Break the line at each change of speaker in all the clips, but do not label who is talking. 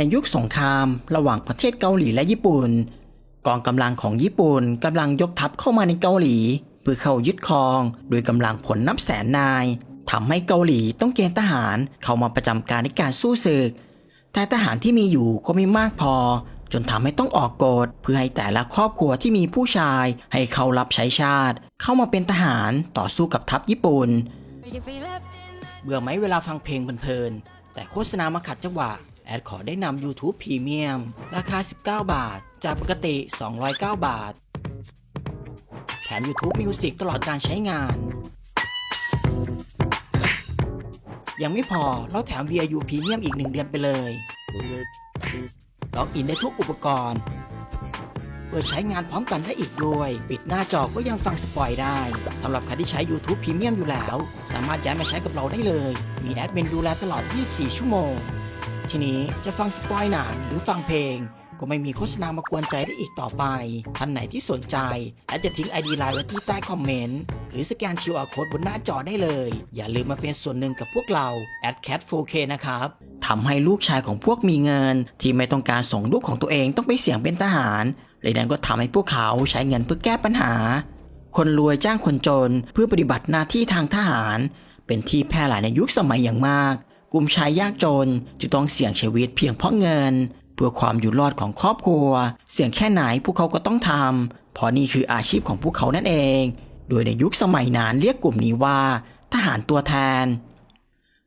ในยุคสงคราม ระหว่างประเทศเกาหลีและญี่ปุ่น กองกำลังของญี่ปุ่นกำลังยกทัพเข้ามาในเกาหลี เพื่อเข้ายึดครองโดยกำลังผลนับแสนนายทำให้เกาหลีต้องเกณฑ์ทหารเข้ามาประจำการในการสู้ศึก แต่ทหารที่มีอยู่ก็ไม่มากพอ จนทำให้ต้องออกกฎเพื่อให้แต่ละครอบครัวที่มีผู้ชายให้เขารับใช้ชาติ เข้ามาเป็นทหารต่อสู้กับทัพญี่ปุ่น เบื่อไหมเวลาฟังเพลงเพลินๆแต่โฆษณามาขัดจังหวะ แอดขอได้นำ YouTube Premium ราคา 19 บาท จากปกติ 209 บาท แถม YouTube Music ตลอดการใช้งาน ยังไม่พอเราแถม VIU Premium อีก 1 เดือนไปเลยล็อกอินได้ทุกอุปกรณ์เปิดใช้งานพร้อมกันได้อีกด้วย ปิดหน้าจอก็ยังฟังสปอยได้สำหรับใครที่ใช้ YouTube Premium อยู่แล้ว สามารถย้ายมาใช้กับเราได้เลย มีแอดมินดูแลตลอด 24 ชั่วโมง ทีนี้จะฟังสปอยหนังหรือฟังเพลง ก็ไม่มีโฆษณามากวนใจได้อีกต่อไป ท่านไหนที่สนใจแอดจะทิ้ง ID ไลน์ไว้ที่ใต้คอมเมนต์หรือสแกน QR Code บนหน้าจอได้เลย อย่าลืมมาเป็นส่วนหนึ่งกับพวกเรา a d cat 4K นะครับทำให้ลูกชายของพวกมีเงิน ที่ไม่ต้องการส่งลูกของตัวเองต้องไปเสี่ยงเป็นทหารเลยนั้นก็ทำให้พวกเขาใช้เงินเพื่อแก้ปัญหา คนรวยจ้างคนจนเพื่อปฏิบัติหน้าที่ทางทหาร เป็นที่แพร่หลายในยุคสมัยอย่างมาก กลุ่มชายยากจนจะต้องเสี่ยงชีวิตเพียงเพราะเงิน เพื่อความอยู่รอดของครอบครัว เสี่ยงแค่ไหนพวกเขาก็ต้องทำเพราะนี่คืออาชีพของพวกเขานั่นเอง โดยในยุคสมัยนั้นเรียกกลุ่มนี้ว่า ทหารตัวแทน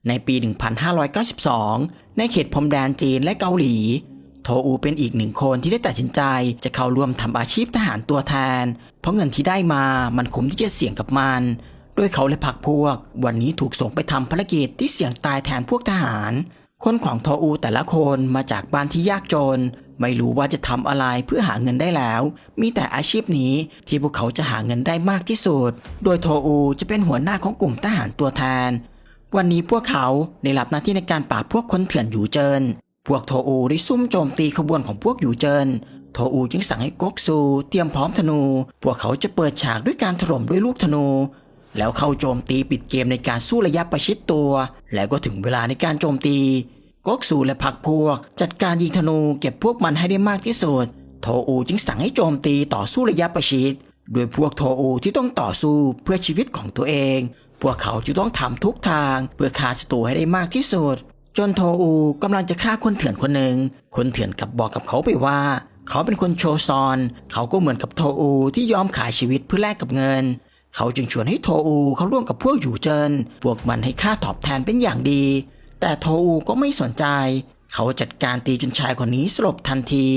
ในปี 1592 ในเขตพรมแดนจีนและเกาหลี โทอูเป็นอีกหนึ่งคนที่ได้ตัดสินใจจะเข้าร่วมทำอาชีพทหารตัวแทน เพราะเงินที่ได้มามันคุ้มที่จะเสี่ยงกับมัน โดยเขาและพรรคพวก วันนี้ถูกส่งไปทำภารกิจที่เสี่ยงตายแทนพวกทหาร คนของทอูแต่ละคนมาจากบ้านที่ยากจน ไม่รู้ว่าจะทำอะไรเพื่อหาเงินได้แล้ว มีแต่อาชีพนี้ที่พวกเขาจะหาเงินได้มากที่สุด โดยโทอูจะเป็นหัวหน้าของกลุ่มทหารตัวแทน วันนี้พวกเขาได้รับหน้าที่ในการปราบพวกคนเถื่อนอยู่เจิน พวกโทอูได้ซุ่มโจมตีขบวนของพวกอยู่เจินโทอูจึงสั่งให้ก๊กซูเตรียมพร้อมธนู พวกเขาจะเปิดฉากด้วยการถล่มด้วยลูกธนู แล้วเข้าโจมตีปิดเกมในการสู้ระยะประชิดตัว แล้วก็ถึงเวลาในการโจมตีก๊กซูและพรรคพวก จัดการยิงธนูเก็บพวกมันให้ได้มากที่สุด โทอูจึงสั่งให้โจมตีต่อสู้ระยะประชิดโดยพวกโทอูที่ต้องต่อสู้เพื่อชีวิตของตัวเอง พวกเขาจะต้องทำทุกทางเพื่อฆ่าศัตรูให้ได้มากที่สุด จนโทอูกำลังจะฆ่าคนเถื่อนคนหนึ่ง คนเถื่อนกลับบอกกับเขาไปว่า เขาเป็นคนโชซอน เขาก็เหมือนกับโทอูที่ยอมขายชีวิตเพื่อแลกกับเงิน เขาจึงชวนให้โทอูเขาร่วมกับพวกอยู่เจิน พวกมันให้ค่าตอบแทนเป็นอย่างดี แต่โทอูก็ไม่สนใจ เขาจัดการตีจนชายคนนี้สลบทันที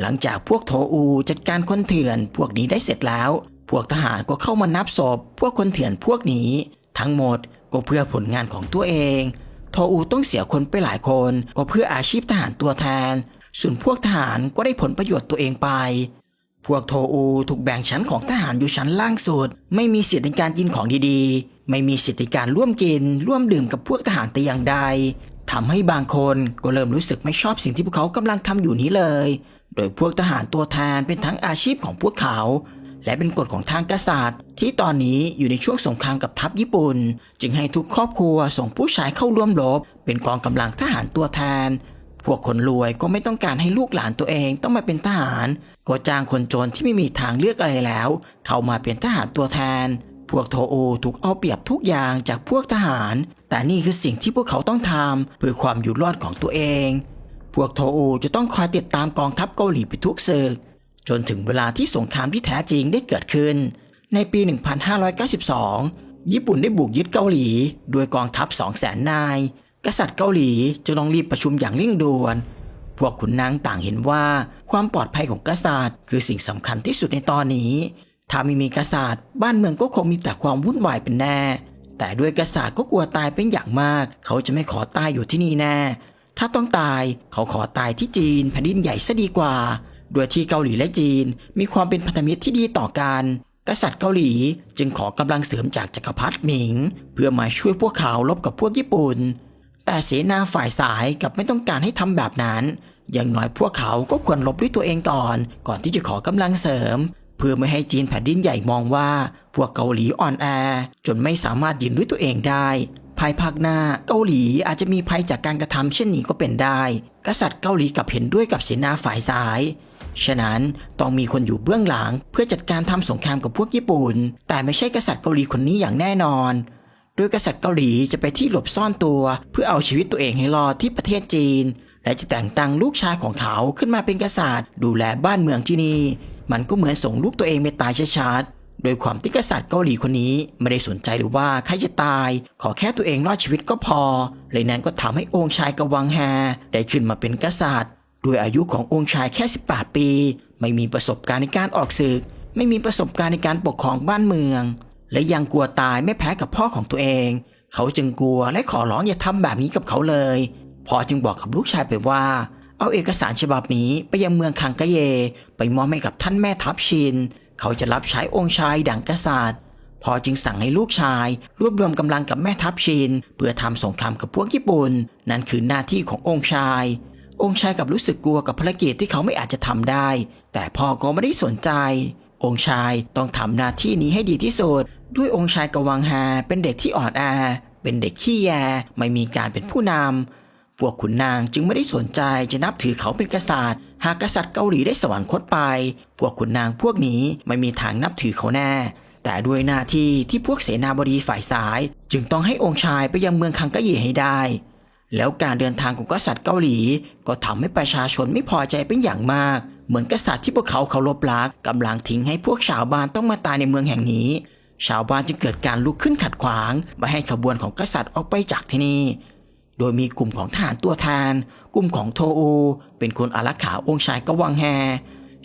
หลังจากพวกโทอูจัดการคนเถื่อน พวกนี้ได้เสร็จแล้ว พวกทหารก็เข้ามานับศพพวกคนเถื่อนพวกนี้ ทั้งหมดก็เพื่อผลงานของตัวเอง โทอูต้องเสียคนไปหลายคนก็เพื่ออาชีพทหารตัวแทน ส่วนพวกทหารก็ได้ผลประโยชน์ตัวเองไป พวกโทอูถูกแบ่งชั้นของทหารอยู่ชั้นล่างสุด ไม่มีสิทธิในการกินของดีๆ ไม่มีสิทธิในการร่วมกิน ร่วมดื่มกับพวกทหารแต่อย่างใดทำให้บางคนก็เริ่มรู้สึกไม่ชอบสิ่งที่พวกเขากำลังทำอยู่นี้เลย โดยพวกทหารตัวแทนเป็นทั้งอาชีพของพวกเขา และเป็นกฎของทางกษัตริย์ ที่ตอนนี้อยู่ในช่วงสงครามกับทัพญี่ปุ่น จึงให้ทุกครอบครัวส่งผู้ชายเข้าร่วมรบ เป็นกองกำลังทหารตัวแทน พวกคนรวยก็ไม่ต้องการให้ลูกหลานตัวเองต้องมาเป็นทหาร ก็จ้างคนจนที่ไม่มีทางเลือกอะไรแล้ว เข้ามาเป็นทหารตัวแทน พวกโทโอถูกเอาเปรียบทุกอย่างจากพวกทหาร แต่นี่คือสิ่งที่พวกเขาต้องทำเพื่อความอยู่รอดของตัวเอง พวกโทโอจะต้องคอยติดตามกองทัพเกาหลีไปทุกศึกจนถึงเวลาที่สงครามที่แท้จริงได้เกิดขึ้น ในปี 1592 ญี่ปุ่นได้บุกยึดเกาหลี ด้วยกองทัพ 200,000 นาย กษัตริย์เกาหลีจะต้องรีบประชุมอย่างเร่งด่วน พวกขุนนางต่างเห็นว่าความปลอดภัยของกษัตริย์ คือสิ่งสำคัญที่สุดในตอนนี้ ถ้าไม่มีกษัตริย์ บ้านเมืองก็คงมีแต่ความวุ่นวายเป็นแน่ แต่ด้วยกษัตริย์ก็กลัวตายเป็นอย่างมาก เขาจะไม่ขอตายอยู่ที่นี่แน่ ถ้าต้องตายเขาขอตายที่จีนแผ่นดินใหญ่ซะดีกว่า โดยที่เกาหลีและจีน มีความเป็นพันธมิตรที่ดีต่อกันกษัตริย์เกาหลีจึงขอกำลังเสริมจากจักรพรรดิหมิง เพื่อมาช่วยพวกเขาลบกับพวกญี่ปุ่น แต่เสนาฝ่ายสายกับไม่ต้องการให้ทำแบบนั้น อย่างน้อยพวกเขาก็ควรลบด้วยตัวเองก่อน ก่อนที่จะขอกำลังเสริม เพื่อไม่ให้จีนแผ่นดินใหญ่มองว่า พวกเกาหลีอ่อนแอ จนไม่สามารถยืนด้วยตัวเองได้ ภายภาคหน้าเกาหลีอาจจะมีภัยจากการกระทำเช่นนี้ก็เป็นได้ กษัตริย์เกาหลีกับเห็นด้วยกับเสนาฝ่ายซ้ายฉะนั้นต้องมีคนอยู่เบื้องหลังเพื่อจัดการทำสงครามกับพวกญี่ปุ่น แต่ไม่ใช่กษัตริย์เกาหลีคนนี้อย่างแน่นอน โดยกษัตริย์เกาหลีจะไปที่หลบซ่อนตัว เพื่อเอาชีวิตตัวเองให้รอดที่ประเทศจีน และจะแต่งตั้งลูกชายของเขาขึ้นมาเป็นกษัตริย์ ดูแลบ้านเมืองที่นี่ มันก็เหมือนส่งลูกตัวเองไปตายชัดๆโดยความที่กษัตริย์เกาหลีคนนี้ไม่ได้สนใจหรือว่าใครจะตาย ขอแค่ตัวเองรอดชีวิตก็พอ เลยนั้นก็ทำให้องค์ชายกวังแฮได้ขึ้นมาเป็นกษัตริย์ด้วยอายุขององค์ชายแค่ 18 ปี ไม่มีประสบการณ์ในการออกศึก ไม่มีประสบการณ์ในการปกครองบ้านเมือง และยังกลัวตายไม่แพ้กับพ่อของตัวเอง เขาจึงกลัวและขอร้องอย่าทำแบบนี้กับเขาเลยพ่อจึงบอกกับลูกชายไปว่า เอาเอกสารฉบับนี้ไปยังเมืองคังกะเย ไปมอบให้กับท่านแม่ทัพชิน เขาจะรับใช้องค์ชายดังกษัตริย์พอจึงสั่งให้ลูกชาย รวบรวมกำลังกับแม่ทัพชิน เพื่อทำสงครามกับพวกญี่ปุ่น นั่นคือหน้าที่ขององค์ชาย องค์ชายกับรู้สึกกลัวกับภารกิจที่เขาไม่อาจจะทำได้ แต่พ่อก็ไม่ได้สนใจ องค์ชายต้องทำหน้าที่นี้ให้ดีที่สุด ด้วยองค์ชายกวังฮาเป็นเด็กที่อ่อนแอเป็นเด็กขี้แยไม่มีการเป็นผู้นำพวกขุนนางจึงไม่ได้สนใจจะนับถือเขาเป็นกษัตริย์ หากกษัตริย์เกาหลีได้สวรรคตไป พวกขุนนางพวกนี้ไม่มีทางนับถือเขาแน่ แต่ด้วยหน้าที่ที่พวกเสนาบดีฝ่ายซ้าย จึงต้องให้องค์ชายไปยังเมืองคังกะเยให้ได้ แล้วการเดินทางของกษัตริย์เกาหลี ก็ทำให้ประชาชนไม่พอใจเป็นอย่างมาก เหมือนกษัตริย์ที่พวกเขาเคารพรักกำลังทิ้งให้พวกชาวบ้านต้องมาตายในเมืองแห่งนี้ ชาวบ้านจึงเกิดการลุกขึ้นขัดขวางไม่ให้ขบวนของกษัตริย์ออกไปจากที่นี่ โดยมีกลุ่มของทหารตัวแทน กลุ่มของโทอูเป็นคนอารักขาองค์ชายกวังแฮ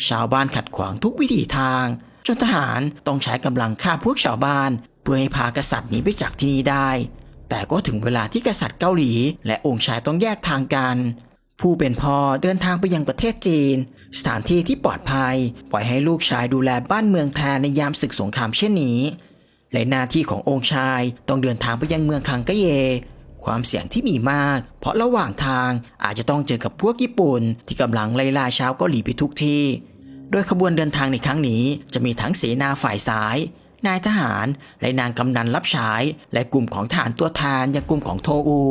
ชาวบ้านขัดขวางทุกวิถีทาง จนทหารต้องใช้กำลังฆ่าพวกชาวบ้าน เพื่อให้พากษัตริย์หนีไปจากที่นี่ได้ แต่ก็ถึงเวลาที่กษัตริย์เกาหลี และองค์ชายต้องแยกทางกัน ผู้เป็นพ่อเดินทางไปยังประเทศจีน สถานที่ที่ปลอดภัย ปล่อยให้ลูกชายดูแลบ้านเมืองแทนในยามศึกสงครามเช่นนี้และหน้าที่ขององค์ชายต้องเดินทางไปยังเมืองคังกะเย ความเสี่ยงที่มีมาก เพราะระหว่างทางอาจจะต้องเจอกับพวกญี่ปุ่น ที่กำลังไล่ล่าชาวเกาหลีไปทุกที่ โดยขบวนเดินทางในครั้งนี้จะมีทั้งเสนาฝ่ายซ้าย นายทหาร และนางกำนันรับใช้และกลุ่มของทหารตัวแทนอย่างกลุ่มของโทอู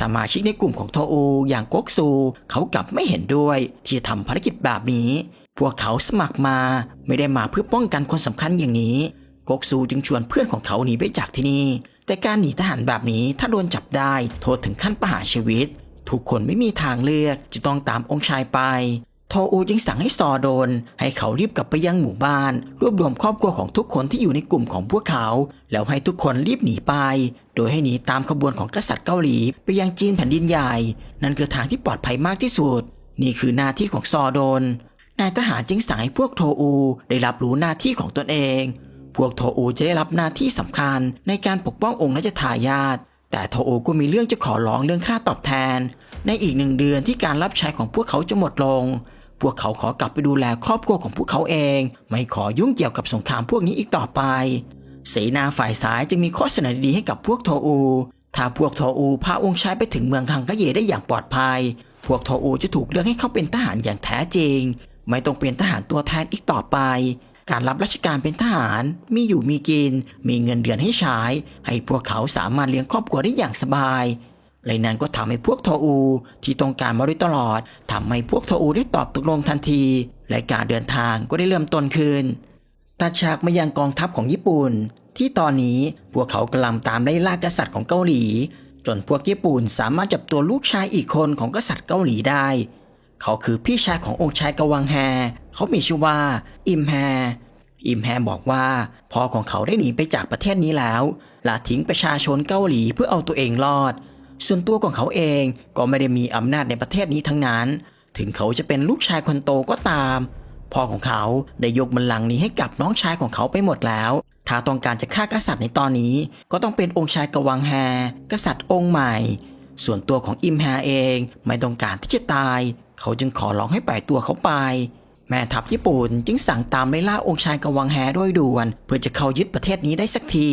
สมาชิกในกลุ่มของโทอูอย่างก๊กซู เขากลับไม่เห็นด้วย ที่จะทำภารกิจแบบนี้ พวกเขาสมัครมาไม่ได้มาเพื่อป้องกันคนสำคัญอย่างนี้ก๊กซูจึงชวนเพื่อนของเขาหนีไปจากที่นี่ แต่การหนีทหารแบบนี้ถ้าโดนจับได้โทษถึงขั้นประหารชีวิต ทุกคนไม่มีทางเลือกจะต้องตามองค์ชายไป ทอูจึงสั่งให้ซอโดน ให้เขารีบกลับไปยังหมู่บ้าน รวบรวมครอบครัวของทุกคนที่อยู่ในกลุ่มของพวกเขา แล้วให้ทุกคนรีบหนีไป โดยให้หนีตามขบวนของกษัตริย์เกาหลีไปยังจีนแผ่นดินใหญ่ นั่นคือทางที่ปลอดภัยมากที่สุด นี่คือหน้าที่ของซอโดน นายทหารจึงสั่งให้พวกโทอูได้รับรู้หน้าที่ของตนเอง พวกโทอูจะได้รับหน้าที่สำคัญ ในการปกป้ององค์รัชทายาทแต่โทอูก็มีเรื่องจะขอร้องเรื่องค่าตอบแทน ในอีกหนึ่งเดือนที่การรับใช้ของพวกเขาจะหมดลง พวกเขาขอกลับไปดูแลครอบครัวของพวกเขาเอง ไม่ขอยุ่งเกี่ยวกับสงครามพวกนี้อีกต่อไป เสนาฝ่ายซ้ายจึงมีข้อเสนอดีให้กับพวกโทอู ถ้าพวกโทอูพาองค์ชายไปถึงเมืองคังกะเยได้อย่างปลอดภัย พวกโทอูจะถูกเลือกให้เขาเป็นทหารอย่างแท้จริง ไม่ต้องเป็นทหารตัวแทนอีกต่อไป การรับราชการเป็นทหาร มีอยู่มีกิน มีเงินเดือนให้ใช้ ให้พวกเขาสามารถเลี้ยงครอบครัวได้อย่างสบาย และนั้นก็ทำให้พวกโทอู ที่ต้องการมาโดยตลอดทำให้พวกโทอูได้ตอบตกลงทันที และการเดินทางก็ได้เริ่มต้นขึ้นตัดฉากมายังกองทัพของญี่ปุ่น ที่ตอนนี้พวกเขากำลังตามไล่ล่ากษัตริย์ของเกาหลี จนพวกญี่ปุ่นสามารถจับตัวลูกชายอีกคนของกษัตริย์เกาหลีได้ เขาคือพี่ชายขององค์ชายกวังแฮ เขามีชื่อว่า อิมแฮอิมแฮบอกว่าพ่อของเขาได้หนีไปจากประเทศนี้แล้วและทิ้งประชาชนเกาหลีเพื่อเอาตัวเองรอด ส่วนตัวของเขาเองก็ไม่ได้มีอำนาจในประเทศนี้ทั้งนั้น ถึงเขาจะเป็นลูกชายคนโตก็ตาม พ่อของเขาได้ยกบัลลังก์นี้ให้กับน้องชายของเขาไปหมดแล้ว ถ้าต้องการจะฆ่ากษัตริย์ในตอนนี้ ก็ต้องเป็นองค์ชายกวังแฮกษัตริย์องค์ใหม่ ส่วนตัวของอิมแฮเองไม่ต้องการที่จะตาย เขาจึงขอร้องให้ปล่อยตัวเขาไป แม่ทัพญี่ปุ่นจึงสั่งตามไล่ล่าองค์ชายกวังแฮโดยด่วน เพื่อจะเข้ายึดประเทศนี้ได้สักที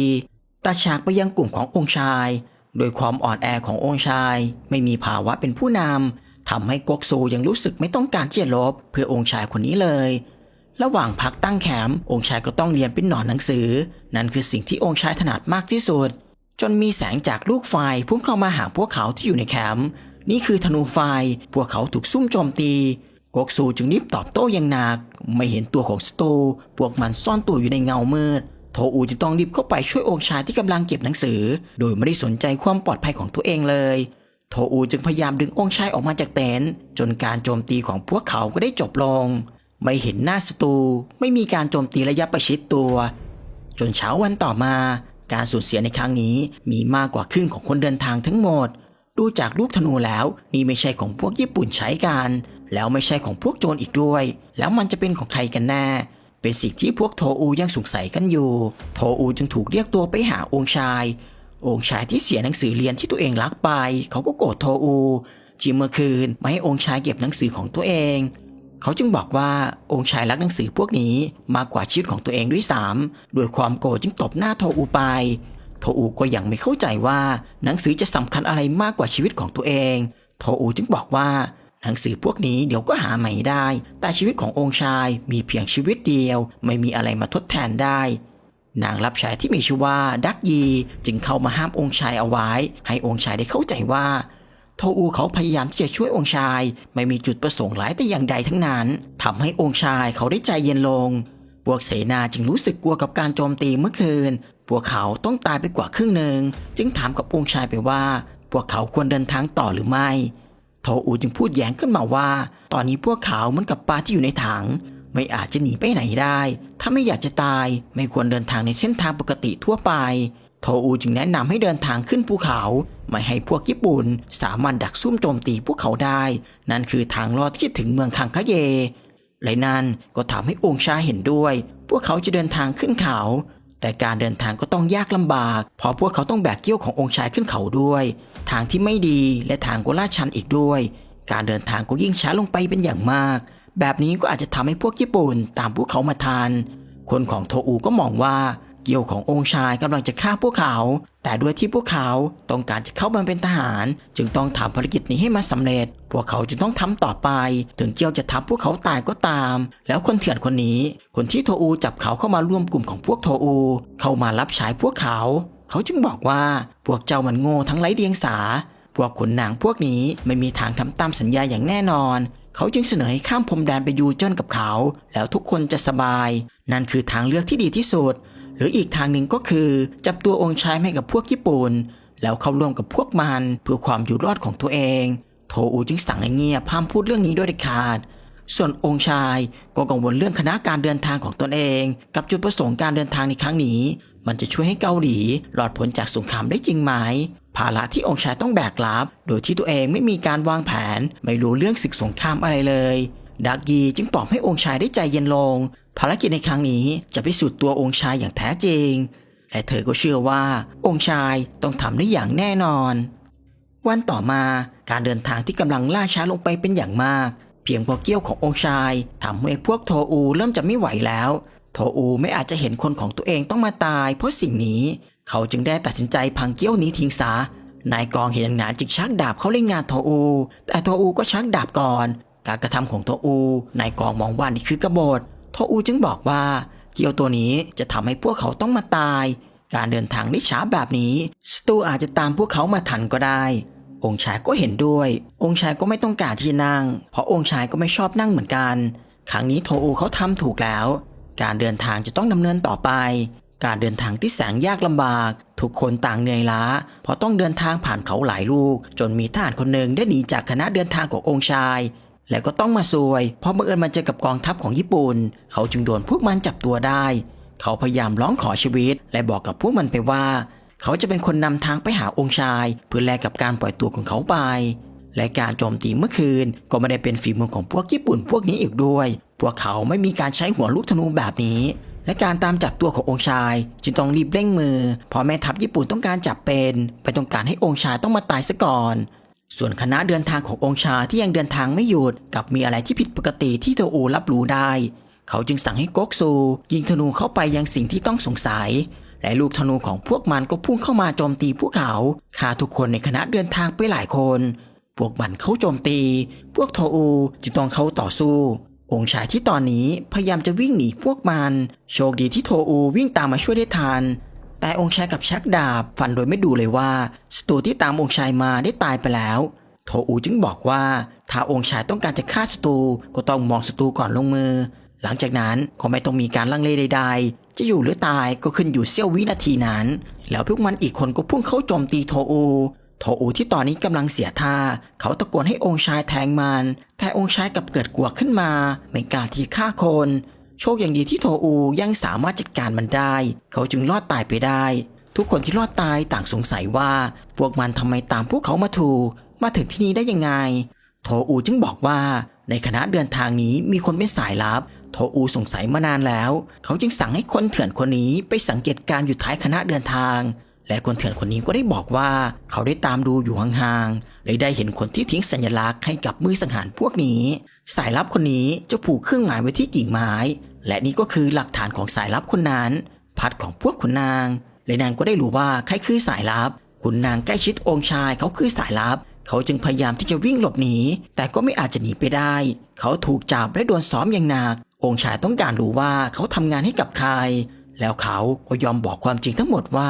ตัดฉากไปยังกลุ่มขององค์ชาย โดยความอ่อนแอขององค์ชาย ไม่มีภาวะเป็นผู้นำทำให้ก๊กซูยังรู้สึกไม่ต้องการที่จะลบเพื่อองค์ชายคนนี้เลย ระหว่างพักตั้งแคมป์องค์ชายก็ต้องเรียนเป็นหนอนหนังสือ นั่นคือสิ่งที่องค์ชายถนัดมากที่สุด จนมีแสงจากลูกไฟพุ่งเข้ามาหาพวกเขาที่อยู่ในแคมป์นี่คือธนูไฟ พวกเขาถูกซุ่มโจมตีกกซูจึงรีบตอบโต้อย่างหนัก ไม่เห็นตัวของสโตพวกมันซ่อนตัวอยู่ในเงามืด ทอูจะต้องรีบเข้าไปช่วยองค์ชายที่กำลังเก็บหนังสือ โดยไม่ได้สนใจความปลอดภัยของตัวเองเลย โทอูจึงพยายามดึงองค์ชายออกมาจากเต็นท์จนการโจมตีของพวกเขาก็ได้จบลง ไม่เห็นหน้าศัตรูไม่มีการโจมตีระยะประชิดตัว จนเช้าวันต่อมาการสูญเสียในครั้งนี้มีมากกว่าครึ่งของคนเดินทางทั้งหมด ดูจากลูกธนูแล้วนี่ไม่ใช่ของพวกญี่ปุ่นใช้กัน แล้วไม่ใช่ของพวกโจรอีกด้วย แล้วมันจะเป็นของใครกันแน่ เป็นสิ่งที่พวกโทอูยังสงสัยกันอยู่ โทอูจึงถูกเรียกตัวไปหาองค์ชาย องค์ชายที่เสียหนังสือเรียนที่ตัวเองรักไป เขาก็โกรธโทอูที่เมื่อคืนไม่ให้องค์ชายเก็บหนังสือของตัวเอง เขาจึงบอกว่าองค์ชายรักหนังสือพวกนี้มากกว่าชีวิตของตัวเองด้วยซ้ำด้วยความโกรธจึงตบหน้าโทอูไปโทอูก็ยังไม่เข้าใจว่าหนังสือจะสำคัญอะไรมากกว่าชีวิตของตัวเอง โทอูจึงบอกว่า หนังสือพวกนี้เดี๋ยวก็หาใหม่ได้ แต่ชีวิตขององค์ชายมีเพียงชีวิตเดียว ไม่มีอะไรมาทดแทนได้ นางรับใช้ที่มีชื่อว่าดักยีจึงเข้ามาห้ามองค์ชายเอาไว้ ให้องค์ชายได้เข้าใจว่า โทอูเขาพยายามที่จะช่วยองค์ชาย ไม่มีจุดประสงค์ร้ายแต่อย่างใดทั้งนั้นทำให้องค์ชายเขาได้ใจเย็นลง พวกเสนาจึงรู้สึกกลัวกับการโจมตีเมื่อคืน พวกเขาต้องตายไปกว่าครึ่งหนึ่งจึงถามกับองค์ชายไปว่า พวกเขาควรเดินทางต่อหรือไม่ โทอูจึงพูดแย้งขึ้นมาว่า ตอนนี้พวกเขาเหมือนกับปลาที่อยู่ในถัง ไม่อาจจะหนีไปไหนได้ ถ้าไม่อยากจะตายไม่ควรเดินทางในเส้นทางปกติทั่วไป โทอูจึงแนะนำให้เดินทางขึ้นภูเขา ไม่ให้พวกญี่ปุ่น สามารถดักซุ่มโจมตีพวกเขาได้ นั่นคือทางลอดที่ถึงเมืองคังคาเยและนั่นก็ทำให้องค์ชาเห็นด้วย พวกเขาจะเดินทางขึ้นเขา แต่การเดินทางก็ต้องยากลำบาก เพราะพวกเขาต้องแบกเกี้ยวขององค์ชายขึ้นเขาด้วย ทางที่ไม่ดีและทางก็ลาดชันอีกด้วย การเดินทางก็ยิ่งช้าลงไปเป็นอย่างมาก แบบนี้ก็อาจจะทำให้พวกญี่ปุ่นตามพวกเขามาทาน คนของโทอูก็มองว่า กี่ยวขององค์ชายกำลังจะฆ่าพวกเขา แต่ด้วยที่พวกเขาต้องการจะเข้ามาเป็นทหาร จึงต้องทำภารกิจนี้ให้มันสำเร็จ พวกเขาจึงต้องทำต่อไป ถึงเกี่ยวจะทำพวกเขาตายก็ตาม แล้วคนเถื่อนคนนี้ คนที่โทอูจับเขาเข้ามาร่วมกลุ่มของพวกโทอู เข้ามารับใช้พวกเขา เขาจึงบอกว่าพวกเจ้ามันโง่ทั้งไร้เดียงสา พวกขุนนางพวกนี้ไม่มีทางทำตามสัญญาอย่างแน่นอนเขาจึงเสนอให้ข้ามพรมแดนไปยูเจิ้นกับเขา แล้วทุกคนจะสบาย นั่นคือทางเลือกที่ดีที่สุด หรืออีกทางหนึ่งก็คือ จับตัวองค์ชายให้กับพวกญี่ปุ่น แล้วเข้าร่วมกับพวกมันเพื่อความอยู่รอดของตัวเอง โทอูจึงสั่งให้เงียบห้ามพูดเรื่องนี้โดยเด็ดขาด ส่วนองค์ชายก็กังวลเรื่องคณะการเดินทางของตนเอง กับจุดประสงค์การเดินทางในครั้งนี้ มันจะช่วยให้เกาหลีหลอดพ้นจากสงครามได้จริงไหมภาระที่องค์ชายต้องแบกรับ โดยที่ตัวเองไม่มีการวางแผน ไม่รู้เรื่องศึกสงครามอะไรเลยดักยีจึงปลอบให้องค์ชายได้ใจเย็นลง ภารกิจในครั้งนี้จะพิสูจน์ตัวองค์ชายอย่างแท้จริง และเธอก็เชื่อว่าองค์ชายต้องทำได้อย่างแน่นอน วันต่อมาการเดินทางที่กำลังล่าช้าลงไปเป็นอย่างมาก เพียงพอเกี้ยวขององค์ชายทำให้พวกโทอูเริ่มจะไม่ไหวแล้ว โทอูไม่อาจจะเห็นคนของตัวเองต้องมาตาย เพราะสิ่งนี้ เขาจึงได้ตัดสินใจพังเกี้ยวนี้ทิ้งซะนายกองเห็นอย่างนั้นจึงชักดาบเขาเล่นงานโทอู แต่โทอูก็ชักดาบก่อน การกระทำของโทอู นายกองมองว่านี่คือกบฏ โทอูจึงบอกว่าเกี้ยวตัวนี้จะทำให้พวกเขาต้องมาตาย การเดินทางได้ช้าแบบนี้ สตูอาจจะตามพวกเขามาทันก็ได้ องค์ชายก็เห็นด้วย องค์ชายก็ไม่ต้องการที่นั่ง เพราะองค์ชายก็ไม่ชอบนั่งเหมือนกัน ครั้งนี้โทอูเขาทำถูกแล้ว การเดินทางจะต้องดำเนินต่อไป การเดินทางที่แสนยากลำบาก ทุกคนต่างเหนื่อยล้า เพราะต้องเดินทางผ่านเขาหลายลูก จนมีทหารคนหนึ่งได้หนีจากคณะเดินทางขององค์ชาย แล้วก็ต้องมาซวย เพราะบังเอิญมาเจอกับกองทัพของญี่ปุ่น เขาจึงโดนพวกมันจับตัวได้ เขาพยายามร้องขอชีวิต และบอกกับพวกมันไปว่า เขาจะเป็นคนนำทางไปหาองค์ชาย เพื่อแลกกับการปล่อยตัวของเขาไป และการโจมตีเมื่อคืนก็ไม่ได้เป็นฝีมือของพวกญี่ปุ่นพวกนี้อีกด้วย พวกเขาไม่มีการใช้หัวลูกธนูแบบนี้และการตามจับตัวขององค์ชายจึงต้องรีบเร่งมือเพราะแม่ทัพญี่ปุ่นต้องการจับเป็นไม่ต้องการให้องค์ชายต้องมาตายซะก่อน ส่วนคณะเดินทางขององค์ชาที่ยังเดินทางไม่หยุดกับมีอะไรที่ผิดปกติที่โทอูรับรู้ได้ เขาจึงสั่งให้ก๊กซู ยิงธนูเข้าไปยังสิ่งที่ต้องสงสัย และลูกธนูของพวกมันก็พุ่งเข้ามาโจมตีพวกเขาฆ่าทุกคนในคณะเดินทางไปหลายคน พวกมันเข้าโจมตี พวกโทอูจึงต้องเข้าต่อสู้ องค์ชายที่ตอนนี้พยายามจะวิ่งหนีพวกมัน โชคดีที่โทอูวิ่งตามมาช่วยได้ทัน แต่องค์ชายกับชักดาบฟันโดยไม่ดูเลยว่าศัตรูที่ตามองค์ชายมาได้ตายไปแล้ว โทอูจึงบอกว่าถ้าองค์ชายต้องการจะฆ่าศัตรูก็ต้องมองศัตรูก่อนลงมือ หลังจากนั้นก็ไม่ต้องมีการลังเลใด ๆ จะอยู่หรือตายก็ขึ้นอยู่เสี้ยววินาทีนั้น แล้วพวกมันอีกคนก็พุ่งเข้าโจมตีโทอูโทอูที่ตอนนี้กำลังเสียท่า เขาตะโกนให้องค์ชายแทงมัน แต่องค์ชายกลับเกิดกลัวขึ้นมา ไม่กล้าที่ฆ่าคน โชคอย่างดีที่โทอูยังสามารถจัดการมันได้ เขาจึงรอดตายไปได้ ทุกคนที่รอดตายต่างสงสัยว่า พวกมันทำไมตามพวกเขามาถูก มาถึงที่นี่ได้ยังไง โทอูจึงบอกว่า ในคณะเดินทางนี้มีคนเป็นสายลับ โทอูสงสัยมานานแล้ว เขาจึงสั่งให้คนเถื่อนคนนี้ไปสังเกตการณ์อยู่ท้ายคณะเดินทางและคนเถื่อนคนนี้ก็ได้บอกว่าเขาได้ตามดูอยู่ห่างๆเลยได้เห็นคนที่ทิ้งสัญลักษณ์ให้กับมือสังหารพวกนี้ สายลับคนนี้จะผูกเครื่องหมายไว้ที่กิ่งไม้ และนี่ก็คือหลักฐานของสายลับคนนั้นพัดของพวกขุนนางและนางก็ได้รู้ว่าใครคือสายลับขุนนางใกล้ชิดองค์ชายเขาคือสายลับ เขาจึงพยายามที่จะวิ่งหลบหนี แต่ก็ไม่อาจจะหนีไปได้ เขาถูกจับและโดนซ้อมอย่างหนัก องค์ชายต้องการรู้ว่าเขาทำงานให้กับใคร แล้วเขาก็ยอมบอกความจริงทั้งหมดว่า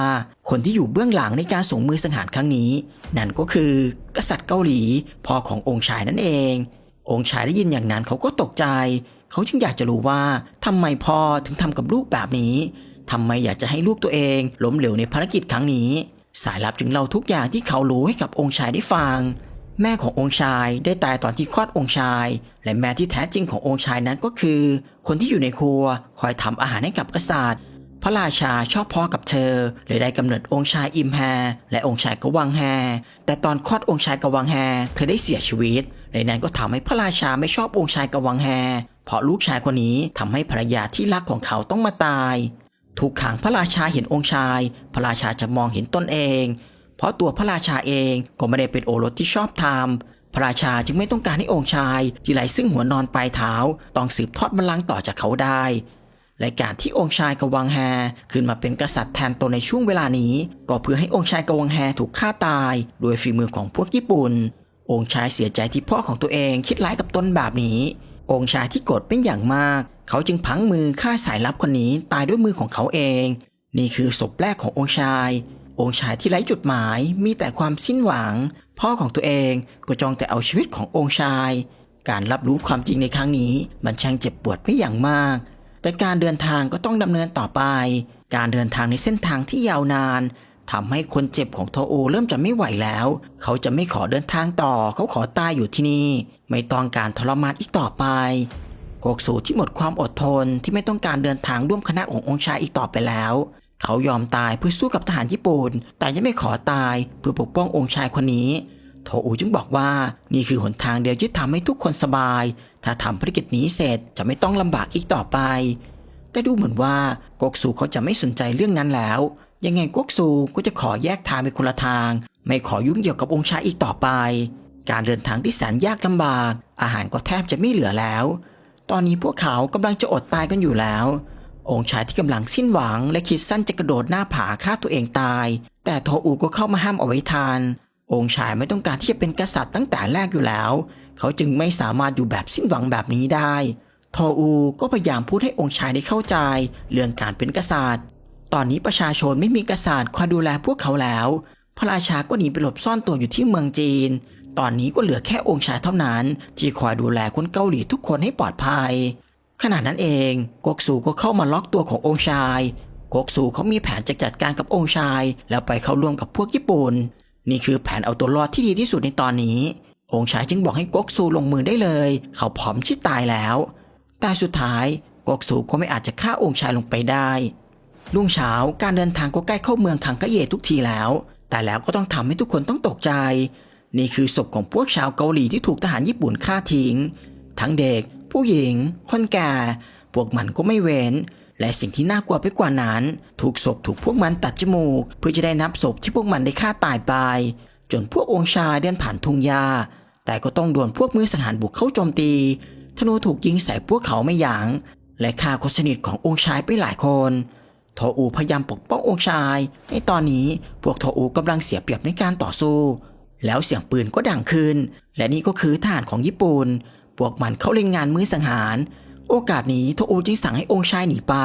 คนที่อยู่เบื้องหลังในการส่งมือสังหารครั้งนี้ นั่นก็คือ กษัตริย์เกาหลีพ่อขององค์ชายนั่นเอง องค์ชายได้ยินอย่างนั้นเขาก็ตกใจ เขาจึงอยากจะรู้ว่าทำไมพ่อถึงทำกับลูกแบบนี้ทำไมอยากจะให้ลูกตัวเองล้มเหลวในภารกิจครั้งนี้ สายลับจึงเล่าทุกอย่างที่เขารู้ให้กับองค์ชายได้ฟัง แม่ขององค์ชายได้ตายตอนที่คลอดองค์ชาย และแม่ที่แท้จริงขององค์ชายนั้นก็คือ คนที่อยู่ในครัวคอยทำอาหารให้กับกษัตริย์พระราชาชอบพ่อกับเธอเลยได้กำเนิดองค์ชายอิมแฮและองค์ชายกวังแฮแต่ตอนคลอดองค์ชายกวังแฮเธอได้เสียชีวิต เลยนั้นก็ทำให้พระราชาไม่ชอบองค์ชายกวังแฮ เพราะลูกชายคนนี้ทำให้ภรรยาที่รักของเขาต้องมาตายทุกครั้งพระราชาเห็นองค์ชาย พระราชาจะมองเห็นตนเอง เพราะตัวพระราชาเองก็ไม่ได้เป็นโอรสที่ชอบธรรมพระราชาจึงไม่ต้องการให้องค์ชาย ที่ไร้ซึ่งหัวนอนปลายเท้าต้องสืบทอดบัลลังก์ต่อจากเขาได้และการที่องค์ชายกวังแฮขึ้นมาเป็นกษัตริย์แทนตนในช่วงเวลานี้ ก็เพื่อให้องค์ชายกวังแฮถูกฆ่าตาย โดยฝีมือของพวกญี่ปุ่น องค์ชายเสียใจที่พ่อของตัวเองคิดร้ายกับตนแบบนี้ องค์ชายที่โกรธเป็นอย่างมาก เขาจึงพังมือฆ่าสายลับคนนี้ตายด้วยมือของเขาเอง นี่คือศพแรกขององค์ชาย องค์ชายที่ไร้จุดหมายมีแต่ความสิ้นหวัง พ่อของตัวเองก็จองแต่เอาชีวิตขององค์ชาย การรับรู้ความจริงในครั้งนี้มันช่างเจ็บปวดไม่อย่างมาก แต่การเดินทางก็ต้องดำเนินต่อไป การเดินทางในเส้นทางที่ยาวนาน ทำให้คนเจ็บของโทโอเริ่มจะไม่ไหวแล้ว เขาจะไม่ขอเดินทางต่อ เขาขอตายอยู่ที่นี่ ไม่ต้องการทรมานอีกต่อไปโกกสูที่หมดความอดทนที่ไม่ต้องการเดินทางร่วมคณะขององค์ชายอีกต่อไปแล้ว เขายอมตายเพื่อสู้กับทหารญี่ปุ่น แต่ยังไม่ขอตายเพื่อปกป้ององค์ชายคนนี้โทอูจึงบอกว่านี่คือหนทางเดียวที่ทำให้ทุกคนสบาย ถ้าทำภารกิจนี้เสร็จจะไม่ต้องลำบากอีกต่อไป แต่ดูเหมือนว่าโกกสูเขาจะไม่สนใจเรื่องนั้นแล้ว ยังไงโกกสูก็จะขอแยกทางไปคนละทาง ไม่ขอยุ่งเกี่ยวกับองค์ชายอีกต่อไป การเดินทางที่แสนยากลำบาก อาหารก็แทบจะไม่เหลือแล้ว ตอนนี้พวกเขากำลังจะอดตายกันอยู่แล้ว องค์ชายที่กำลังสิ้นหวัง และคิดสั้นจะกระโดดหน้าผาฆ่าตัวเองตาย แต่โทอูก็เข้ามาห้ามเอาไว้ทันองค์ชายไม่ต้องการที่จะเป็นกษัตริย์ตั้งแต่แรกอยู่แล้ว เขาจึงไม่สามารถอยู่แบบสิ้นหวังแบบนี้ได้โทอูก็พยายามพูดให้องค์ชายได้เข้าใจ เรื่องการเป็นกษัตริย์ ตอนนี้ประชาชนไม่มีกษัตริย์คอยดูแลพวกเขาแล้ว พระราชาก็หนีไปหลบซ่อนตัวอยู่ที่เมืองจีน ตอนนี้ก็เหลือแค่องค์ชายเท่านั้น ที่คอยดูแลคนเกาหลีทุกคนให้ปลอดภัย ขณะนั้นเองกกสูก็เข้ามาล็อกตัวขององค์ชายกกสูเขามีแผนจะจัดการกับองค์ชาย แล้วไปเข้าร่วมกับพวกญี่ปุ่น นี่คือแผนเอาตัวรอดที่ดีที่สุดในตอนนี้ องค์ชายจึงบอกให้กกสูลงมือได้เลย เขาพร้อมที่ตายแล้ว แต่สุดท้ายกกสูก็ไม่อาจจะฆ่าองค์ชายลงไปได้ รุ่งเช้าการเดินทางก็ใกล้เข้าเมืองคังกะเยทุกทีแล้ว แต่แล้วก็ต้องทำให้ทุกคนต้องตกใจ นี่คือศพของพวกชาวเกาหลีที่ถูกทหารญี่ปุ่นฆ่าทิ้ง ทั้งเด็ก ผู้หญิง คนแก่ พวกมันก็ไม่เว้น และสิ่งที่น่ากลัวไปกว่านั้น ถูกศพถูกพวกมันตัดจมูก เพื่อจะได้นับศพที่พวกมันได้ฆ่าตายไป จนพวกองชายเดินผ่านทุ่งหญ้าแต่ก็ต้องโดนพวกมือสังหารบุกเข้าโจมตี ธนูถูกยิงใส่พวกเขาไม่ยัง้งและฆ่าคนสนิทขององค์ชายไปหลายคน โทอูพยายามปกป้ององค์ชาย ในตอนนี้พวกโทอูกำลังเสียเปรียบในการต่อสู้ แล้วเสียงปืนก็ดังขึ้น และนี่ก็คือทหารของญี่ปุ่น พวกมันเข้าเล่นงานมือสังหาร โอกาสนี้โทอูจึงสั่งให้องค์ชายหนีไป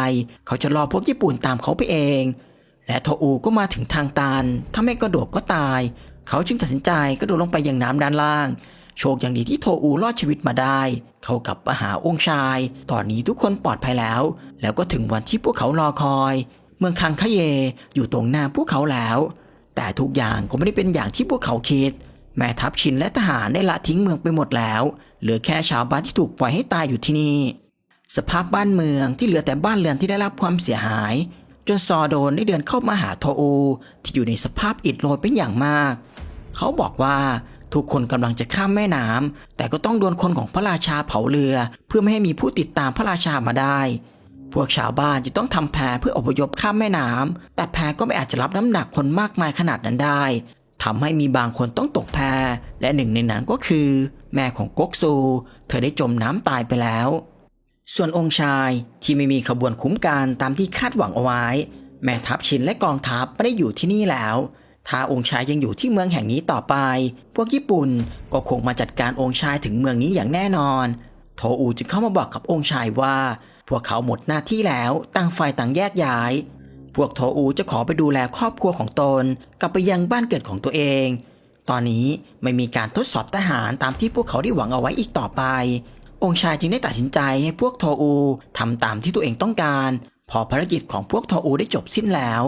เขาจะรอพวกญี่ปุ่นตามเขาไปเอง และโทอูก็มาถึงทางตันถ้าไม่กระโดดก็ตาย เขาจึงตัดสินใจกระโดดลงไปยังน้ำด้านล่าง โชคอย่างดีที่โทอูรอดชีวิตมาได้ เขากลับมาหาองค์ชาย ตอนนี้ทุกคนปลอดภัยแล้ว แล้วก็ถึงวันที่พวกเขารอคอย เมืองคังคะเยอยู่ตรงหน้าพวกเขาแล้ว แต่ทุกอย่างก็ไม่ได้เป็นอย่างที่พวกเขาคิด แม่ทัพชินและทหารได้ละทิ้งเมืองไปหมดแล้ว เหลือแค่ชาวบ้านที่ถูกปล่อยให้ตายอยู่ที่นี่ สภาพบ้านเมืองที่เหลือแต่บ้านเรือนที่ได้รับความเสียหาย จนซอโดนได้เดินเข้ามาหาโทอูที่อยู่ในสภาพอิดโรยเป็นอย่างมาก เขาบอกว่า ทุกคนกำลังจะข้ามแม่น้ำแต่ก็ต้องโดนคนของพระราชาเผาเรือ เพื่อไม่ให้มีผู้ติดตามพระราชามาได้ พวกชาวบ้านจะต้องทำแพเพื่ออพยพข้ามแม่น้ำแต่แพก็ไม่อาจจะรับน้ำหนักคนมากมายขนาดนั้นได้ทำให้มีบางคนต้องตกแพและหนึ่งในนั้นก็คือ แม่ของก๊กซู เธอได้จมน้ำตายไปแล้ว ส่วนองค์ชายที่ไม่มีขบวนคุ้มกันตามที่คาดหวังเอาไว้ แม่ทัพชินและกองทัพไม่ได้อยู่ที่นี่แล้ว ถ้าองค์ชายยังอยู่ที่เมืองแห่งนี้ต่อไป พวกญี่ปุ่นก็คงมาจัดการองค์ชายถึงเมืองนี้อย่างแน่นอน โทอูจึงเข้ามาบอกกับองค์ชายว่า พวกเขาหมดหน้าที่แล้วต่างฝ่ายต่างแยกย้าย พวกโทอูจะขอไปดูแลครอบครัวของตน กลับไปยังบ้านเกิดของตัวเอง ตอนนี้ไม่มีการทดสอบทหารตามที่พวกเขาได้หวังเอาไว้อีกต่อไป องค์ชายจึงได้ตัดสินใจให้พวกโทอูทำตามที่ตัวเองต้องการ พอภารกิจของพวกโทอูได้จบสิ้นแล้ว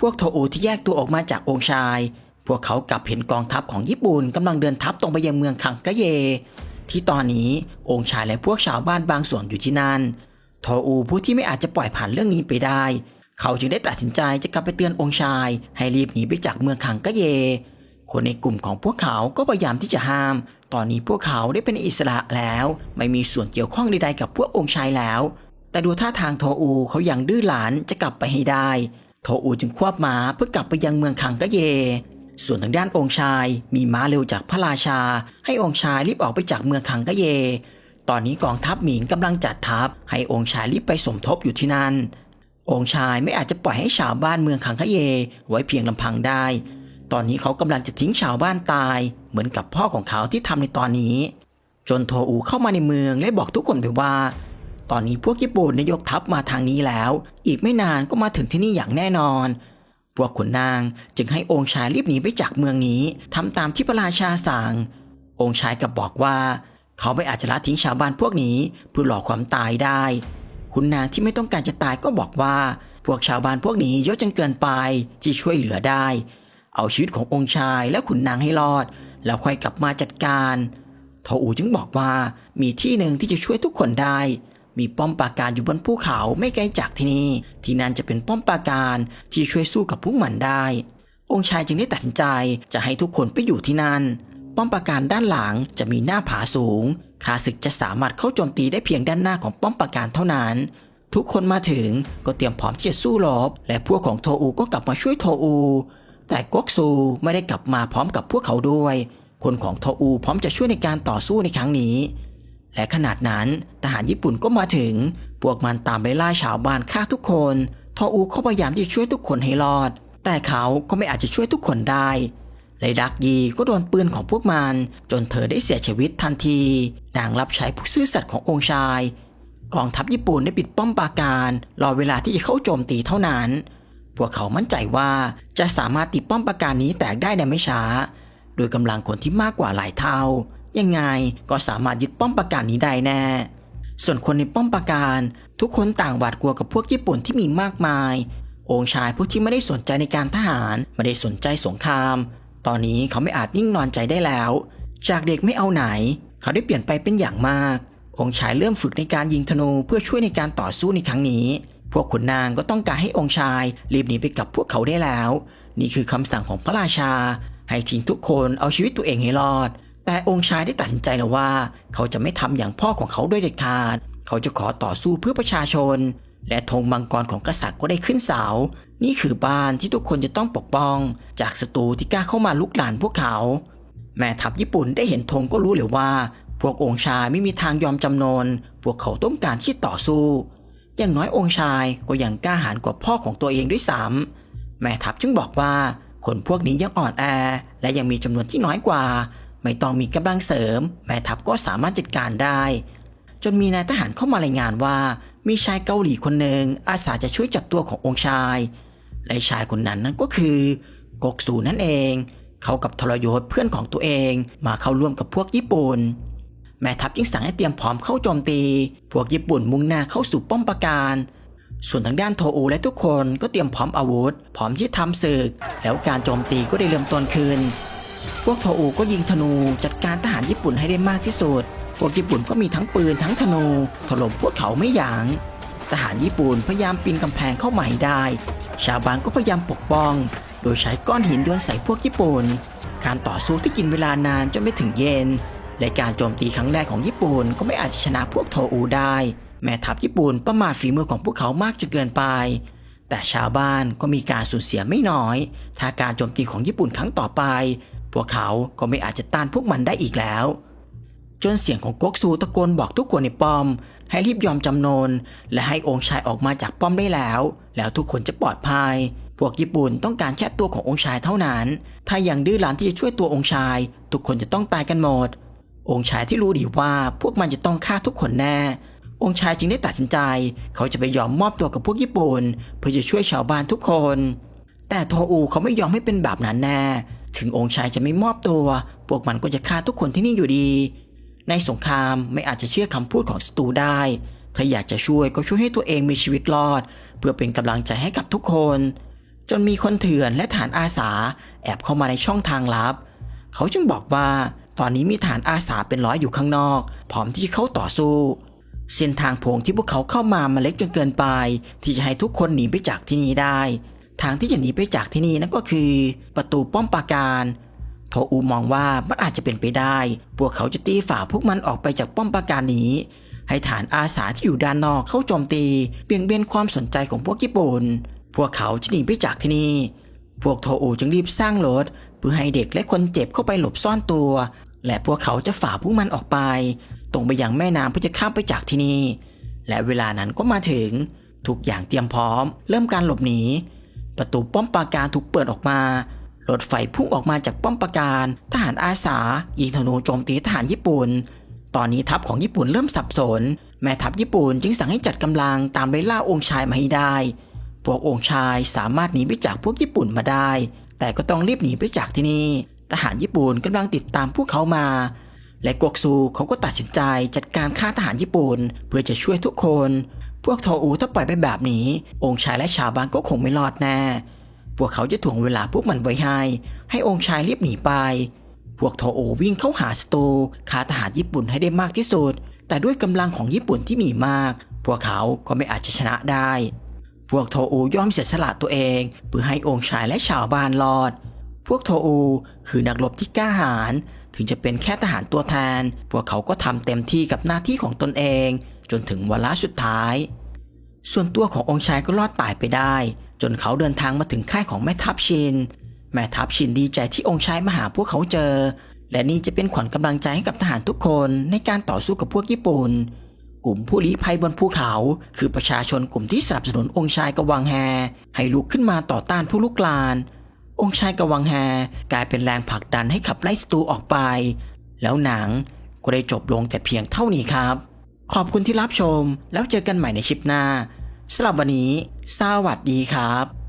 พวกโทอูที่แยกตัวออกมาจากองค์ชาย พวกเขากลับเห็นกองทัพของญี่ปุ่นกำลังเดินทัพตรงไปยังเมืองคังกะเย ที่ตอนนี้องค์ชายและพวกชาวบ้านบางส่วนอยู่ที่นั่น โทอูผู้ที่ไม่อาจจะปล่อยผ่านเรื่องนี้ไปได้ เขาจึงได้ตัดสินใจจะกลับไปเตือนองค์ชาย ให้รีบหนีไปจากเมืองคังกะเย คนในกลุ่มของพวกเขาก็พยายามที่จะห้าม ตอนนี้พวกเขาได้เป็นอิสระแล้ว ไม่มีส่วนเกี่ยวข้องใดๆกับพวกองค์ชายแล้ว แต่ดูท่าทางโทอูเขายังดื้อหลานจะกลับไปให้ได้ โทอูจึงควบม้าเพื่อกลับไปยังเมืองคังกะเย ส่วนทางด้านองค์ชายมีม้าเร็วจากพระราชา ให้องค์ชายรีบออกไปจากเมืองคังกะเย ตอนนี้กองทัพหมิงกำลังจัดทัพ ให้องค์ชายรีบไปสมทบอยู่ที่นั่น องค์ชายไม่อาจจะปล่อยให้ชาวบ้านเมืองคังคะเยไว้เพียงลำพังได้ ตอนนี้เขากำลังจะทิ้งชาวบ้านตาย เหมือนกับพ่อของเขาที่ทำในตอนนี้ จนโทอูเข้ามาในเมืองและบอกทุกคนไปว่า ตอนนี้พวกญี่ปุ่นได้ยกทัพมาทางนี้แล้ว อีกไม่นานก็มาถึงที่นี่อย่างแน่นอน พวกขุนนางจึงให้องค์ชายรีบหนีไปจากเมืองนี้ทำตามที่พระราชาสั่ง องค์ชายกับบอกว่า เขาไม่อาจจะละทิ้งชาวบ้านพวกนี้เพื่อหลอกความตายได้คุณนางที่ไม่ต้องการจะตายก็บอกว่า พวกชาวบ้านพวกนี้เยอะจนเกินไปที่ช่วยเหลือได้ เอาชีวิตขององค์ชายและขุนนางให้รอด แล้วค่อยกลับมาจัดการโทอูจึงบอกว่ามีที่หนึ่งที่จะช่วยทุกคนได้ มีป้อมปราการอยู่บนภูเขาไม่ไกลจากที่นี่ ที่นั่นจะเป็นป้อมปราการที่ช่วยสู้กับพวกมันได้ องค์ชายจึงได้ตัดสินใจจะให้ทุกคนไปอยู่ที่นั่น ป้อมปราการด้านหลังจะมีหน้าผาสูงข้าศึกจะสามารถเข้าโจมตีได้เพียงด้านหน้าของป้อมปราการเท่านั้น ทุกคนมาถึงก็เตรียมพร้อมที่จะสู้รบ และพวกของโทอูก็กลับมาช่วยโทอู แต่ก๊กซูไม่ได้กลับมาพร้อมกับพวกเขาด้วย คนของโทอูพร้อมจะช่วยในการต่อสู้ในครั้งนี้ และขนาดนั้นทหารญี่ปุ่นก็มาถึง พวกมันตามไปล่าชาวบ้านฆ่าทุกคน ทออูเขาพยายามที่จะช่วยทุกคนให้รอด แต่เขาก็ไม่อาจจะช่วยทุกคนได้และดักยีก็โดนปืนของพวกมัน จนเธอได้เสียชีวิตทันที นางรับใช้ผู้ซื่อสัตย์ขององค์ชายกองทัพญี่ปุ่นได้ปิดป้อมปราการรอเวลาที่จะเข้าโจมตีเท่านั้น พวกเขามั่นใจว่าจะสามารถติดป้อมปราการนี้แตกได้ในไม่ช้า โดยกำลังคนที่มากกว่าหลายเท่า ยังไงก็สามารถยึดป้อมปราการนี้ได้แน่ ส่วนคนในป้อมปราการ ทุกคนต่างหวาดกลัวกับพวกญี่ปุ่นที่มีมากมาย องค์ชายผู้ที่ไม่ได้สนใจในการทหารไม่ได้สนใจสงคราม ตอนนี้เขาไม่อาจนิ่งนอนใจได้แล้ว จากเด็กไม่เอาไหน เขาได้เปลี่ยนไปเป็นอย่างมาก องค์ชายเริ่มฝึกในการยิงธนูเพื่อช่วยในการต่อสู้ในครั้งนี้ พวกขุนนางก็ต้องการให้องค์ชายรีบหนีไปกับพวกเขาได้แล้ว นี่คือคำสั่งของพระราชา ให้ทิ้งทุกคนเอาชีวิตตัวเองให้รอด แต่องค์ชายได้ตัดสินใจแล้วว่า เขาจะไม่ทำอย่างพ่อของเขาด้วยเด็ดขาด เขาจะขอต่อสู้เพื่อประชาชน และธงมังกรของกษัตริย์ก็ได้ขึ้นเสา นี่คือบ้านที่ทุกคนจะต้องปกป้อง จากศัตรูที่กล้าเข้ามาลุกลานพวกเขา แม่ทัพญี่ปุ่นได้เห็นธงก็รู้เลยว่า พวกองค์ชายไม่มีทางยอมจำนน พวกเขาต้องการที่ต่อสู้ อย่างน้อยองค์ชายก็ยังกล้าหาญกว่าพ่อของตัวเองด้วยซ้ำแม่ทัพจึงบอกว่าคนพวกนี้ยังอ่อนแอและยังมีจำนวนที่น้อยกว่า ไม่ต้องมีกำลังเสริม แม่ทัพก็สามารถจัดการได้ จนมีนายทหารเข้ามารายงานว่า มีชายเกาหลีคนหนึ่งอาสาจะช่วยจับตัวขององค์ชาย และชายคนนั้นนั่นก็คือกกสูนั่นเอง เขากับทรยศเพื่อนของตัวเองมาเข้าร่วมกับพวกญี่ปุ่น แม่ทัพยิ่งสั่งให้เตรียมพร้อมเข้าโจมตี พวกญี่ปุ่นมุ่งหน้าเข้าสู่ป้อมปราการ ส่วนทางด้านโทอูและทุกคนก็เตรียมพร้อมอาวุธ พร้อมที่ทำศึก แล้วการโจมตีก็ได้เริ่มต้นขึ้น พวกโทอูก็ยิงธนูจัดการทหารญี่ปุ่นให้ได้มากที่สุด พวกญี่ปุ่นก็มีทั้งปืนทั้งธนูถล่มพวกเขาไม่หยางทหารญี่ปุ่นพยายามปีนกำแพงเข้ามาให้ได้ ชาวบ้านก็พยายามปกป้อง โดยใช้ก้อนหินโยนใส่พวกญี่ปุ่น การต่อสู้ที่กินเวลานานจนไม่ถึงเย็น และการโจมตีครั้งแรกของญี่ปุ่นก็ไม่อาจชนะพวกโทอูได้ แม่ทัพญี่ปุ่นประมาทฝีมือของพวกเขามากจนเกินไปแต่ชาวบ้านก็มีการสูญเสียไม่น้อย ถ้าการโจมตีของญี่ปุ่นครั้งต่อไป พวกเขาก็ไม่อาจจะต้านพวกมันได้อีกแล้ว จนเสียงของก๊กซูตะโกนบอกทุกคนในป้อม ให้รีบยอมจำนน และให้องค์ชายออกมาจากป้อมได้แล้ว แล้วทุกคนจะปลอดภัย พวกญี่ปุ่นต้องการแค่ตัวขององค์ชายเท่านั้น ถ้ายังดื้อรั้นที่จะช่วยตัวองค์ชาย ทุกคนจะต้องตายกันหมด องค์ชายที่รู้ดีว่าพวกมันจะต้องฆ่าทุกคนแน่องค์ชายจึงได้ตัดสินใจ เขาจะไปยอมมอบตัวกับพวกญี่ปุ่น เพื่อจะช่วยชาวบ้านทุกคน แต่โทอูเขาไม่ยอมให้เป็นแบบนั้นแน่ ถึงองค์ชายจะไม่มอบตัว พวกมันก็จะฆ่าทุกคนที่นี่อยู่ดี ในสงครามไม่อาจจะเชื่อคำพูดของศัตรูได้ ถ้าอยากจะช่วยก็ช่วยให้ตัวเองมีชีวิตรอด เพื่อเป็นกำลังใจให้กับทุกคน จนมีคนเถื่อนและฐานอาสา แอบเข้ามาในช่องทางลับ เขาจึงบอกว่าตอนนี้มีฐานอาสาเป็นร้อยอยู่ข้างนอก พร้อมที่จะเข้าต่อสู้ เส้นทางโพงที่พวกเขาเข้ามามันเล็กจนเกินไป ที่จะให้ทุกคนหนีไปจากที่นี่ได้ ทางที่จะหนีไปจากที่นี่นั่นก็คือ ประตูป้อมปราการ โทอูมองว่ามันอาจจะเป็นไปได้ พวกเขาจะตีฝ่าพวกมันออกไปจากป้อมปราการนี้ ให้ฐานอาสาที่อยู่ด้านนอกเข้าโจมตีเบี่ยงเบนความสนใจของพวกญี่ปุ่น พวกเขาจะหนีไปจากที่นี่ พวกโทอูจึงรีบสร้างรถเพื่อให้เด็กและคนเจ็บเข้าไปหลบซ่อนตัว และพวกเขาจะฝ่าพวกมันออกไป ตรงไปยังแม่น้ำเพื่อจะข้ามไปจากที่นี่ และเวลานั้นก็มาถึงทุกอย่างเตรียมพร้อม เริ่มการหลบหนี ประตูป้อมปราการถูกเปิดออกมารถไฟพุ่งออกมาจากป้อมปราการ ทหารอาสายิงธนูโจมตีทหารญี่ปุ่น ตอนนี้ทัพของญี่ปุ่นเริ่มสับสน แม่ทัพญี่ปุ่นจึงสั่งให้จัดกำลังตามไล่ล่าองค์ชายมาให้ได้ พวกองค์ชายสามารถหนีไปจากพวกญี่ปุ่นมาได้ แต่ก็ต้องรีบหนีไปจากที่นี่ ทหารญี่ปุ่นกำลังติดตามพวกเขามา และกวกซูเขาก็ตัดสินใจจัดการฆ่าทหารญี่ปุ่น เพื่อจะช่วยทุกคน พวกโทอูถ้าปล่อยไปแบบนี้ องค์ชายและชาวบ้านก็คงไม่รอดแน่ พวกเขาจะถ่วงเวลาพวกมันไว้ให้ ให้องค์ชายรีบหนีไป พวกโทโอวิ่งเข้าหาสโตูฆ่าทหารญี่ปุ่นให้ได้มากที่สุด แต่ด้วยกำลังของญี่ปุ่นที่มีมาก พวกเขาก็ไม่อาจจะชนะได้ พวกโทอูยอมเสียสละตัวเองเพื่อให้องค์ชายและชาวบ้านรอด พวกโทอูคือนักรบที่กล้าหาญถึงจะเป็นแค่ทหารตัวแทน พวกเขาก็ทำเต็มที่กับหน้าที่ของตนเอง จนถึงวาระสุดท้าย ส่วนตัวขององค์ชายก็รอดตายไปได้ จนเขาเดินทางมาถึงค่ายของแม่ทัพชิน แม่ทัพชินดีใจที่องค์ชายมาหาพวกเขาเจอ และนี่จะเป็นขวัญกำลังใจให้กับทหารทุกคนในการต่อสู้กับพวกญี่ปุ่น กลุ่มผู้ลี้ภัยบนภูเขา คือประชาชนกลุ่มที่สนับสนุนองค์ชายกวังแฮให้ลุกขึ้นมาต่อต้านผู้ลุกลานองค์ชายกวังแฮกลายเป็นแรงผลักดันให้ขับไล่ศัตรูออกไป แล้วหนังก็ได้จบลงแต่เพียงเท่านี้ครับ ขอบคุณที่รับชม แล้วเจอกันใหม่ในคลิปหน้าสำหรับวันนี้ สวัสดีครับ